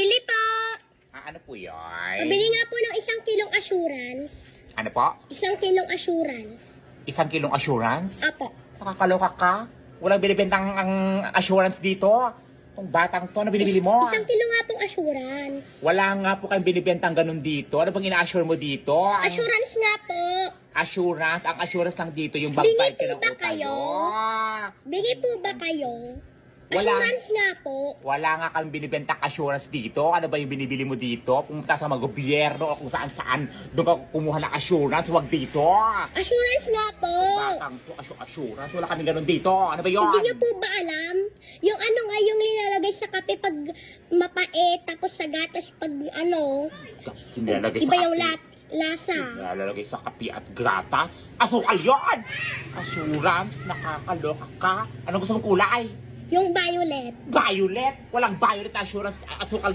Pabili po. Ah, ano po yun? Pabili nga po ng isang kilong assurance. Ano po? Isang kilong assurance. Isang kilong assurance? Apo. Nakakaloka ka? Walang binibentang ang assurance dito. Itong batang to, ano binibili mo? Isang kilo nga pong assurance. Wala nga po kayong binibentang ganun dito. Ano bang ina-assure mo dito? Ang Assurance nga po. assurance, ang assurance lang dito, yung Bingi ka po ng ba utang kayo? mo. Bigay po ba kayo? Wala. Assurance nga po. Wala nga kang binibentang assurance dito. Ano ba yung binibili mo dito? Pumunta sa mga gobyerno o kung saan saan. Doon ka kumuha ng assurance. Huwag dito. Assurance nga po. Batang to, assu- assurance. Wala kami ganun dito. Ano ba yun? Hindi niyo po ba alam? Yung ano nga yung nilalagay sa kape pag mapait, tapos sa gatas pag ano, Nilalagay iba sa yung kape. lat, lasa. Nilalagay sa kape at gratas. Asukal yun! Assurance, nakakaloka ka. Anong gusto mong kulay? Yung violet. Violet! Walang violet assurance. Asukal